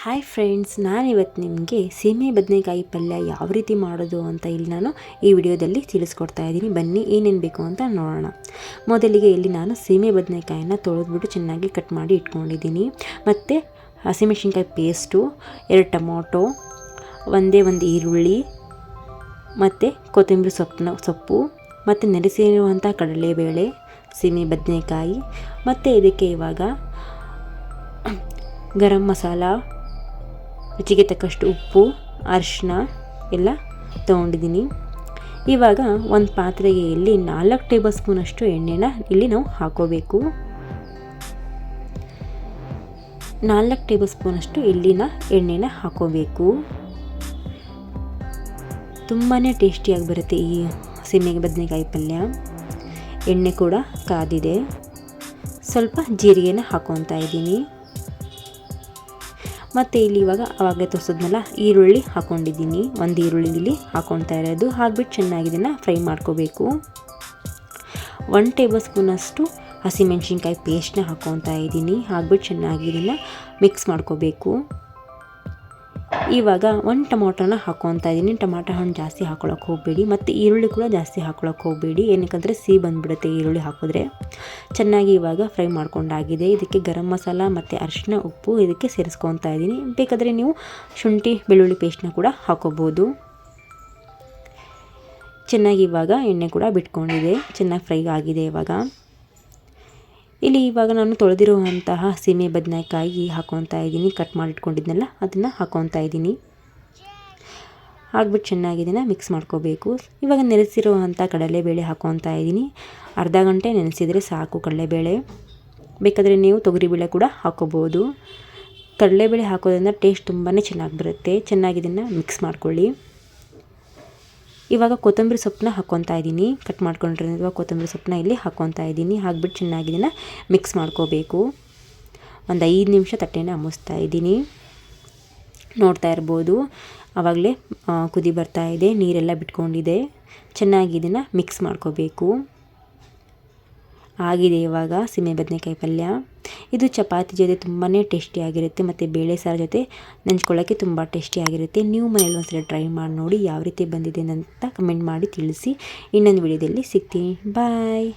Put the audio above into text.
Hi friends ನಾನಿವತ್ತು ನಿಮಗೆ ಸೀಮೆ ಬದನೆಕಾಯಿ ಪಲ್ಯ ಯಾವ ರೀತಿ ಮಾಡೋದು ಅಂತ ಇಲ್ಲಿ ನಾನು ಈ ವಿಡಿಯೋದಲ್ಲಿ ತಿಳಿಸ್ಕೊಡ್ತಾ ಇದ್ದೀನಿ. ಬನ್ನಿ ಏನೇನು ಬೇಕು ಅಂತ ನೋಡೋಣ. ಮೊದಲಿಗೆ ಇಲ್ಲಿ ನಾನು ಸೀಮೆ ಬದನೆಕಾಯಿನ ತೊಳೆದ್ಬಿಟ್ಟು ಚೆನ್ನಾಗಿ ಕಟ್ ಮಾಡಿ ಇಟ್ಕೊಂಡಿದ್ದೀನಿ. ಮತ್ತು ಹಸಿಮೆಣ್ಸಿನ್ಕಾಯಿ ಪೇಸ್ಟು ಎರಡು ಟೊಮೊಟೊ, ಒಂದೇ ಒಂದು ಈರುಳ್ಳಿ, ಮತ್ತು ಕೊತ್ತಂಬರಿ ಸೊಪ್ಪಿನ ಸೊಪ್ಪು, ಮತ್ತು ನೆನೆಸಿರುವಂಥ ಕಡಲೆಬೇಳೆ, ಸೀಮೆ ಬದನೆಕಾಯಿ, ಮತ್ತು ಇದಕ್ಕೆ ಇವಾಗ ಗರಂ ಮಸಾಲ ರುಚಿಗೆ ತಕ್ಕಷ್ಟು ಉಪ್ಪು ಅರಿಶಿನ ಎಲ್ಲ ತೊಗೊಂಡಿದ್ದೀನಿ. ಇವಾಗ ಒಂದು ಪಾತ್ರೆಗೆ ಇಲ್ಲಿ ನಾಲ್ಕು ಟೇಬಲ್ ಸ್ಪೂನಷ್ಟು ಎಣ್ಣೆನ ಇಲ್ಲಿ ನಾವು ಹಾಕೋಬೇಕು. ನಾಲ್ಕು ಟೇಬಲ್ ಸ್ಪೂನಷ್ಟು ಇಲ್ಲಿನ ಎಣ್ಣೆನ ಹಾಕೋಬೇಕು. ತುಂಬಾ ಟೇಸ್ಟಿಯಾಗಿ ಬರುತ್ತೆ ಈ ಸೀಮೆಗೆ ಬದನೆಕಾಯಿ ಪಲ್ಯ. ಎಣ್ಣೆ ಕೂಡ ಕಾದಿದೆ. ಸ್ವಲ್ಪ ಜೀರಿಗೆನ ಹಾಕೊತಾ ಇದ್ದೀನಿ. ಮತ್ತು ಇಲ್ಲಿ ಇವಾಗ ಅವಾಗೆ ತೋರಿಸಿದ್ನಲ್ಲ, ಈರುಳ್ಳಿ ಹಾಕ್ಕೊಂಡಿದ್ದೀನಿ ಒಂದು ಈರುಳ್ಳಿ ಇಲ್ಲಿ ಹಾಕ್ಕೊಳ್ತಾ ಇರೋದು. ಹಾಕ್ಬಿಟ್ಟು ಚೆನ್ನಾಗಿ ಇದನ್ನು ಫ್ರೈ ಮಾಡ್ಕೋಬೇಕು. ಒನ್ ಟೇಬಲ್ ಸ್ಪೂನಷ್ಟು ಹಸಿಮೆಣ್ಸಿನ್ಕಾಯಿ ಪೇಸ್ಟ್ನ ಹಾಕ್ಕೊತಾ ಇದ್ದೀನಿ. ಹಾಕ್ಬಿಟ್ಟು ಚೆನ್ನಾಗಿ ಇದನ್ನು ಮಿಕ್ಸ್ ಮಾಡ್ಕೋಬೇಕು. ಇವಾಗ ಒಂದು ಟೊಮೊಟೊನ ಹಾಕ್ಕೊತಾ ಇದ್ದೀನಿ ಟೊಮಾಟೊ ಹಣ್ಣು ಜಾಸ್ತಿ ಹಾಕೊಳಕ್ಕೆ ಹೋಗಬೇಡಿ. ಮತ್ತು ಈರುಳ್ಳಿ ಕೂಡ ಜಾಸ್ತಿ ಹಾಕೊಳಕ್ಕೆ ಹೋಗಬೇಡಿ. ಏನಕ್ಕಂದರೆ ಸಿಹಿ ಬಂದುಬಿಡುತ್ತೆ ಈರುಳ್ಳಿ ಹಾಕಿದ್ರೆ. ಚೆನ್ನಾಗಿ ಇವಾಗ ಫ್ರೈ ಮಾಡ್ಕೊಂಡಾಗಿದೆ. ಇದಕ್ಕೆ ಗರಂ ಮಸಾಲ ಮತ್ತು ಅರಿಶಿನ ಉಪ್ಪು ಇದಕ್ಕೆ ಸೇರಿಸ್ಕೊತಾ ಇದ್ದೀನಿ ಬೇಕಾದರೆ ನೀವು ಶುಂಠಿ, ಬೆಳ್ಳುಳ್ಳಿ ಪೇಸ್ಟ್ನ ಕೂಡ ಹಾಕೋಬೋದು ಚೆನ್ನಾಗಿ ಇವಾಗ ಎಣ್ಣೆ ಕೂಡ ಬಿಟ್ಕೊಂಡಿದೆ. ಚೆನ್ನಾಗಿ ಫ್ರೈ ಆಗಿದೆ ಇವಾಗ. ಇಲ್ಲಿ ಇವಾಗ ನಾನು ತೊಳೆದಿರುವಂತಹ ಸೀಮೆ ಬದನೆಕಾಯಿ ಹಾಕೊತಾ ಇದ್ದೀನಿ. ಕಟ್ ಮಾಡಿಟ್ಕೊಂಡಿದ್ನಲ್ಲ, ಅದನ್ನು ಹಾಕೊತಾ ಇದ್ದೀನಿ. ಹಾಕ್ಬಿಟ್ಟು ಚೆನ್ನಾಗಿ ಇದನ್ನು ಮಿಕ್ಸ್ ಮಾಡ್ಕೋಬೇಕು. ಇವಾಗ ನೆನೆಸಿರುವಂಥ ಕಡಲೆಬೇಳೆ ಹಾಕೊತಾ ಇದ್ದೀನಿ. ಅರ್ಧ ಗಂಟೆ ನೆನೆಸಿದರೆ ಸಾಕು ಕಡಲೆಬೇಳೆ. ಬೇಕಾದರೆ ನೀವು ತೊಗರಿಬೇಳೆ ಕೂಡ ಹಾಕೋಬೋದು. ಕಡಲೆಬೇಳೆ ಹಾಕೋದ್ರಿಂದ ಟೇಸ್ಟ್ ತುಂಬಾ ಚೆನ್ನಾಗಿ ಬರುತ್ತೆ. ಚೆನ್ನಾಗಿ ಇದನ್ನು ಮಿಕ್ಸ್ ಮಾಡ್ಕೊಳ್ಳಿ. ಇವಾಗ ಕೊತ್ತಂಬರಿ ಸೊಪ್ಪನ್ನ ಹಾಕ್ಕೊತಾ ಇದ್ದೀನಿ. ಕಟ್ ಮಾಡ್ಕೊಂಡಿರೋ ಕೊತ್ತಂಬರಿ ಸೊಪ್ಪನ್ನ ಇಲ್ಲಿ ಹಾಕ್ಕೊತಾ ಇದ್ದೀನಿ. ಹಾಕ್ಬಿಟ್ಟು ಚೆನ್ನಾಗಿ ಇದನ್ನು ಮಿಕ್ಸ್ ಮಾಡ್ಕೋಬೇಕು. ಒಂದು ಐದು ನಿಮಿಷ ತಟ್ಟೆನ ಅಮ್ಮಿಸ್ತಾ ಇದ್ದೀನಿ. ನೋಡ್ತಾ ಇರ್ಬೋದು. ಆವಾಗಲೇ ಕುದಿ ಬರ್ತಾ ಇದೆ. ನೀರೆಲ್ಲ ಬಿಟ್ಕೊಂಡಿದೆ. ಚೆನ್ನಾಗಿ ಇದನ್ನು ಮಿಕ್ಸ್ ಮಾಡ್ಕೋಬೇಕು. ಆಗಿದೆ ಇವಾಗ ಸೀಮೆ ಬದನೆಕಾಯಿ ಪಲ್ಯ. ಇದು ಚಪಾತಿ ಜೊತೆ ತುಂಬಾ ಟೇಸ್ಟಿಯಾಗಿರುತ್ತೆ ಮತ್ತು ಬೇಳೆ ಸಾರು ಜೊತೆ ನೆಂಚ್ಕೊಳ್ಳೋಕ್ಕೆ ತುಂಬ ಟೇಸ್ಟಿಯಾಗಿರುತ್ತೆ ನೀವು ಮನೇಲಿ ಒಂದ್ಸಲ ಟ್ರೈ ಮಾಡಿ ನೋಡಿ ಯಾವ ರೀತಿ ಬಂದಿದೆ ಅಂತ ಕಮೆಂಟ್ ಮಾಡಿ ತಿಳಿಸಿ. ಇನ್ನೊಂದು ವಿಡಿಯೋದಲ್ಲಿ ಸಿಗ್ತೀನಿ. ಬಾಯ್